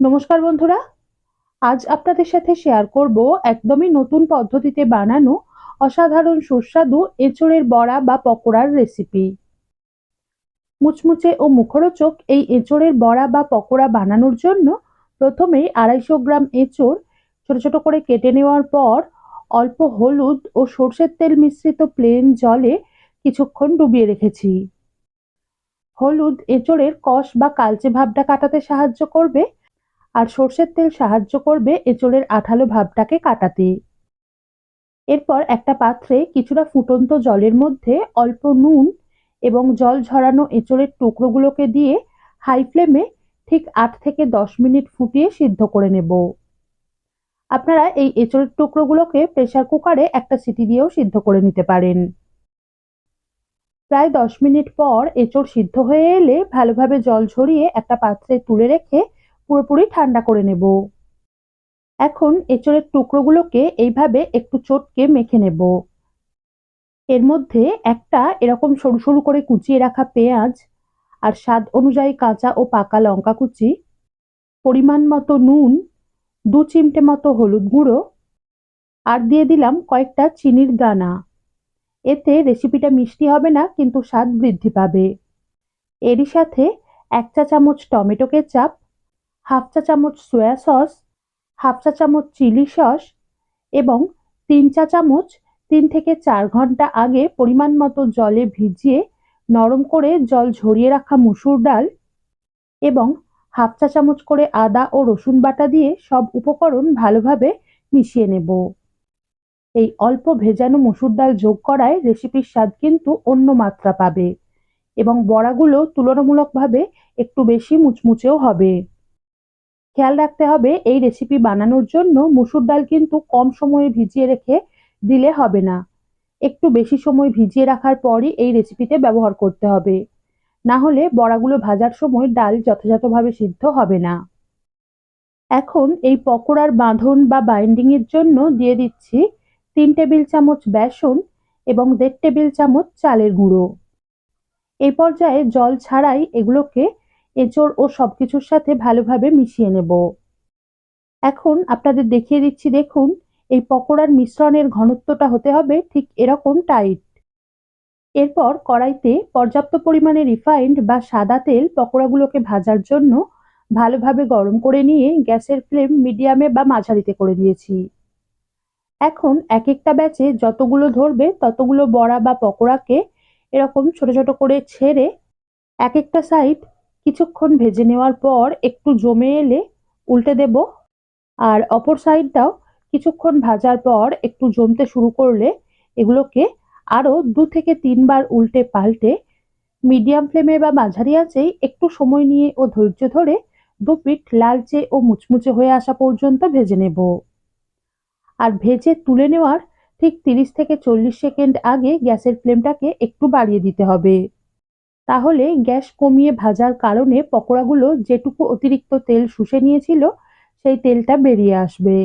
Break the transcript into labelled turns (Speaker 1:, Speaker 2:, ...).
Speaker 1: নমস্কার বন্ধুরা। আজ আপনাদের সাথে শেয়ার করব একদমই নতুন পদ্ধতিতে বানানো অসাধারণ সুস্বাদু এঁচড়ের বড়া বা পকোড়ার রেসিপি মুচমুচে ও মুখরোচক এই এঁচড়ের বড়া বা পকোড়া বানানোর জন্য প্রথমেই আড়াইশো গ্রাম এঁচড় ছোট ছোট করে কেটে নেওয়ার পর অল্প হলুদ ও সর্ষের তেল মিশ্রিত প্লেন জলে কিছুক্ষণ ডুবিয়ে রেখেছি। হলুদ এঁচড়ের কষ বা কালচে ভাবটা কাটাতে সাহায্য করবে আর সর্ষের তেল সাহায্য করবে এঁচড়ের আঠালো ভাবটাকে কাটাতে। এরপর একটা পাত্রে কিছুটা ফুটন্ত জলের মধ্যে অল্প নুন এবং জল ঝরানো এঁচড়ের টুকরোগুলোকে দিয়ে হাই ফ্লেমে ঠিক আট থেকে দশ মিনিট ফুটিয়ে সিদ্ধ করে নেব। আপনারা এই এঁচড়ের টুকরোগুলোকে প্রেসার কুকারে একটা সিটি দিয়েও সিদ্ধ করে নিতে পারেন। প্রায় দশ মিনিট পর এঁচড় সিদ্ধ হয়ে এলে ভালোভাবে জল ঝরিয়ে একটা পাত্রে তুলে রেখে পুরোপুরি ঠান্ডা করে নেব। এখন এঁচড়ের টুকরোগুলোকে এইভাবে একটু চটকে মেখে নেব। এর মধ্যে একটা এরকম সরু সরু করে কুচিয়ে রাখা পেঁয়াজ আর স্বাদ অনুযায়ী কাঁচা ও পাকা লঙ্কা কুচি, পরিমাণ মতো নুন, দু চিমটে মতো হলুদ গুঁড়ো আর দিয়ে দিলাম কয়েকটা চিনির দানা। এতে রেসিপিটা মিষ্টি হবে না, কিন্তু স্বাদ বৃদ্ধি পাবে। এরই সাথে এক চা চামচ টমেটো কেচাপ হাফ চা চামচ সয়া সস হাফ চা চামচ চিলি সস এবং তিন চা চামচ তিন থেকে চার ঘণ্টা আগে পরিমাণ মতো জলে ভিজিয়ে নরম করে জল ঝরিয়ে রাখা মুসুর ডাল এবং হাফ চা চামচ করে আদা ও রসুন বাটা দিয়ে সব উপকরণ ভালোভাবে মিশিয়ে নেব। এই অল্প ভেজানো মুসুর ডাল যোগ করায় রেসিপির স্বাদ কিন্তু অন্য মাত্রা পাবে এবং বড়াগুলো তুলনামূলকভাবে একটু বেশি মুচমুচেও হবে। খেয়াল রাখতে হবে, এই রেসিপি বানানোর জন্য মুসুর ডাল কিন্তু কম সময়ে ভিজিয়ে রেখে দিলে হবে না। একটু বেশি সময় ভিজিয়ে রাখার পরই এই রেসিপিতে ব্যবহার করতে হবে। না হলে বড়াগুলো ভাজার সময় ডাল যথাযথভাবে সিদ্ধ হবে না। এখন এই পকোড়ার বাঁধন বা বাইন্ডিংয়ের জন্য দিয়ে দিচ্ছি তিন টেবিল চামচ বেসন এবং দেড় টেবিল চামচ চালের গুঁড়ো। এই পর্যায়ে জল ছাড়াই এগুলোকে এঁচড় ও সবকিছুর সাথে ভালোভাবে মিশিয়ে নেব। এখন আপনাদের দেখিয়ে দিচ্ছি, দেখুন, এই পকোড়ার মিশ্রণের ঘনত্বটা হতে হবে ঠিক এরকম টাইট এরপর কড়াইতে পর্যাপ্ত পরিমাণে রিফাইন্ড বা সাদা তেল পকোড়াগুলোকে ভাজার জন্য ভালোভাবে গরম করে নিয়ে গ্যাসের ফ্লেম মিডিয়ামে বা মাঝারিতে করে দিয়েছি। এখন এক একটা ব্যাচে যতগুলো ধরবে ততগুলো বড়া বা পকোড়াকে এরকম ছোট ছোট করে ছেড়ে এক একটা সাইড কিছুক্ষণ ভেজে নেওয়ার পর একটু জমে এলে উল্টে দেব। আর অপর সাইডটাও কিছুক্ষণ ভাজার পর একটু জমতে শুরু করলে এগুলোকে আরও দু থেকে তিনবার উল্টে পাল্টে মিডিয়াম ফ্লেমে বা মাঝারি আঁচেই একটু সময় নিয়ে ও ধৈর্য ধরে দু পিঠ লালচে ও মুচমুচে হয়ে আসা পর্যন্ত ভেজে নেব। আর ভেজে তুলে নেওয়ার ঠিক তিরিশ থেকে চল্লিশ সেকেন্ড আগে গ্যাসের ফ্লেমটাকে একটু বাড়িয়ে দিতে হবে। তাহলে গ্যাস কমিয়ে ভাজার কারণে পকোড়াগুলো যেটুকু অতিরিক্ত তেল শুষে নিয়েছিল, সেই তেলটা বেরিয়ে আসবে।